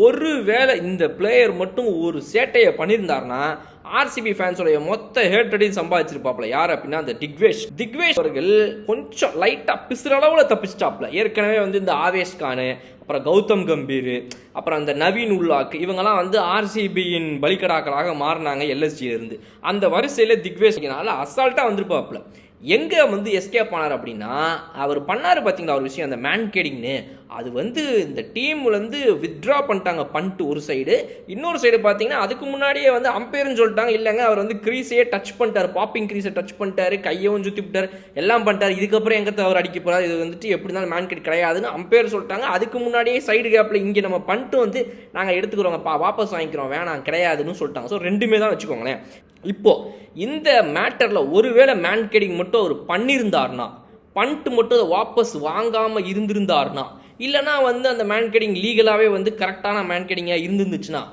ஒரு வேளை இந்த பிளேயர் மட்டும் ஒரு சேட்டையை பண்ணியிருந்தாருன்னா ஆர்சிபி ஃபேன்ஸோடைய மொத்த ஹேட்ரடையும் சம்பாதிச்சிருப்பாப்ல. யார் அப்படின்னா அந்த திக்வேஷ். திக்வேஷ் அவர்கள் கொஞ்சம் லைட்டாக பிசுற அளவில் தப்பிச்சிட்டாப்ல. ஏற்கனவே வந்து இந்த ஆவேஷ் கானு அப்புறம் கௌதம் கம்பீர் அப்புறம் அந்த நவீன் உல்லாக் இவங்கெல்லாம் வந்து ஆர்சிபியின் பலிக்கடாக்களாக மாறினாங்க எல்எஸ்ஜியிலேருந்து அந்த வரிசையில் திக்வேஷ்னால அசால்ட்டாக வந்திருப்பாப்ல. எங்கே வந்து எஸ்கேப் ஆனார் அப்படின்னா அவர் பண்ணார் பார்த்தீங்களா ஒரு விஷயம் அந்த மேன் கேடிங்னு அது வந்து இந்த டீம்லேருந்து வித்ட்ரா பண்ணிட்டாங்க பண்ட்டு ஒரு சைடு இன்னொரு சைடு பார்த்தீங்கன்னா அதுக்கு முன்னாடியே வந்து அம்பையர்னு சொல்லிட்டாங்க. இல்லைங்க அவர் வந்து க்ரீஸையே டச் பண்ணிட்டார். பாப்பிங் க்ரீஸை டச் பண்ணிட்டாரு. கையவும் சுற்றி விட்டார். எல்லாம் பண்ணிட்டார். இதுக்கப்புறம் எங்கே அவர் அடிக்க போகிறார் இது வந்துட்டு எப்படி இருந்தாலும் மேன் கேட் கிடையாதுன்னு அம்பையர் சொல்லிட்டாங்க. அதுக்கு முன்னாடியே சைடு கேப்பில் இங்கே நம்ம பண்ட்டு வந்து நாங்கள் எடுத்துக்கிறோங்க. பா வாபஸ் வாங்கிக்கிறோம். வேணாம் கிடையாதுன்னு சொல்லிட்டாங்க. ஸோ ரெண்டுமே தான் வச்சுக்கோங்களேன். இப்போது இந்த மேட்டரில் ஒருவேளை மேன் கேடிங் மட்டும் அவர் பண்ணியிருந்தார்னா பண்ட்டு மட்டும் அதை வாபஸ் வாங்காமல் இருந்திருந்தார்னா இல்லைனா வந்து அந்த மேன்கேடிங் லீகலாகவே வந்து கரெக்டான மேன்கேடிங்காக இருந்துருந்துச்சுன்னா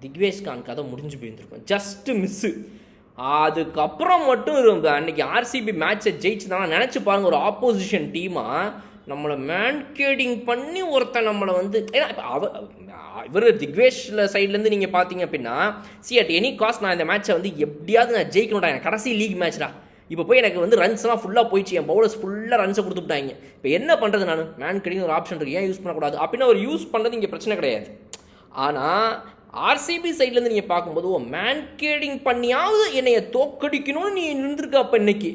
திக்வேஷ்கான் கதை முடிஞ்சு போயிருந்துருக்கும். ஜஸ்ட்டு மிஸ்ஸு அதுக்கப்புறம் மட்டும் அன்றைக்கி ஆர்சிபி மேட்சை ஜெயிச்சுதான் நினச்சி பாருங்க ஒரு ஆப்போசிஷன் டீமாக நம்மளை மேன்கேடிங் பண்ணி ஒருத்தன் நம்மளை வந்து ஏன்னா இப்போ அவ இவர் திக்வேஷில் சைட்லேருந்து நீங்கள் பார்த்தீங்க அப்படின்னா சி அட் எனி காஸ்ட் நான் இந்த மேட்சை வந்து எப்படியாவது நான் ஜெயிக்கணும்டா எனக்கு கடைசி லீக் மேட்ச்டா இப்போ போய் எனக்கு வந்து ரன்ஸ்லாம் ஃபுல்லாக போயிடுச்சு. என் பவுலர்ஸ் ஃபுல்லாக ரன்ஸை கொடுத்துட்டாங்க இப்போ என்ன பண்ணுறது நான்? மேன் கடிங் ஒரு ஆப்ஷன் இருக்குது ஏன் யூஸ் பண்ணக்கூடாது? அப்படின்னா அவர் யூஸ் பண்ணுறது இங்கே பிரச்சனை கிடையாது. ஆனால் ஆர்சிபி சைட்லேருந்து நீங்கள் பார்க்கும்போது ஓ மேன் கேடிங் பண்ணியாவது என்னைய தோக்கடிக்கணும்னு நீ நின்றுருக்க அப்போ இன்னைக்கு.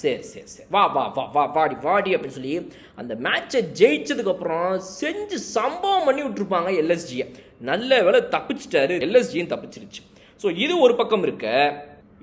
சரி சரி சரி. வா வா வா வா வாடி வாடி அப்படின்னு சொல்லி அந்த மேட்சை ஜெயிச்சதுக்கப்புறம் செஞ்சு சம்பவம் பண்ணி விட்டுருப்பாங்க எல்எஸ்ஜியை நல்ல வேலை தப்பிச்சிட்டாரு. எல்எஸ்ஜியும் தப்பிச்சிருச்சு. ஸோ இது ஒரு பக்கம் இருக்க.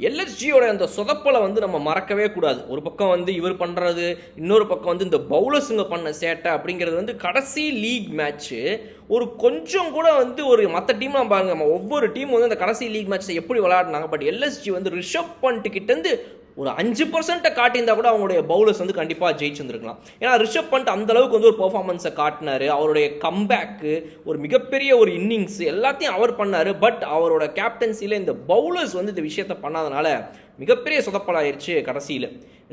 எல்எஸ்ஜியோட அந்த சொதப்பலை வந்து நம்ம மறக்கவே கூடாது. ஒரு பக்கம் வந்து இவர் பண்ணுறது இன்னொரு பக்கம் வந்து இந்த பவுலர்ஸுங்க பண்ண சேட்டை அப்படிங்கிறது வந்து கடைசி லீக் மேட்ச்சு ஒரு கொஞ்சம் கூட வந்து ஒரு மற்ற டீம்லாம் பாருங்க நம்ம ஒவ்வொரு டீம் வந்து அந்த கடைசி லீக் மேட்ச்சை எப்படி விளையாடினாங்க. பட் எல்எஸ்ஜி வந்து ரிஷப் பண்ணிட்டு கிட்டேருந்து ஒரு அஞ்சு பர்சன்ட்டை காட்டியிருந்தா கூட அவங்களுடைய பவுலர்ஸ் வந்து கண்டிப்பாக ஜெயிச்சிருந்துருக்கலாம். ஏன்னா ரிஷப் பண்ட் அந்த அளவுக்கு வந்து ஒரு பர்ஃபார்மன்ஸை காட்டினாரு. அவருடைய கம்பேக்கு ஒரு மிகப்பெரிய ஒரு இன்னிங்ஸ் எல்லாத்தையும் அவர் பண்ணார். பட் அவரோட கேப்டன்சியில் இந்த பவுலர்ஸ் வந்து இந்த விஷயத்த பண்ணாதனால மிகப்பெரிய சொதப்பலாயிருச்சு கடைசியில்.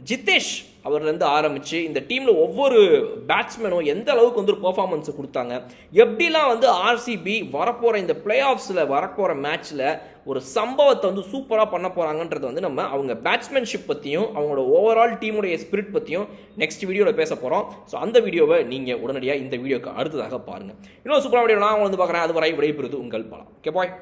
ஜித்தேஷ் அவர்லேருந்து ஆரம்பித்து இந்த டீமில் ஒவ்வொரு பேட்ஸ்மேனும் எந்த அளவுக்கு வந்து ஒரு பர்ஃபார்மன்ஸ் கொடுத்தாங்க எப்படிலாம் வந்து ஆர்சிபி வரப்போகிற இந்த பிளே ஆஃப்ஸில் வரப்போகிற மேட்ச்சில் ஒரு சம்பவத்தை வந்து சூப்பராக பண்ண போகிறாங்கன்றது வந்து நம்ம அவங்க பேட்ஸ்மேன்ஷிப் பற்றியும் அவங்களோட ஓவரால் டீமுடைய ஸ்பிரிட் பற்றியும் நெக்ஸ்ட் வீடியோவில் பேச போகிறோம் ஸோ அந்த வீடியோவை நீங்கள் உடனடியாக இந்த வீடியோக்கு அடுத்ததாக பாருங்கள் இன்னும் சூப்பராக வீடியோ நான் வந்து பார்க்குறேன். அதுவரை விடைபெறுது உங்கள் பலம் ஓகே பாய்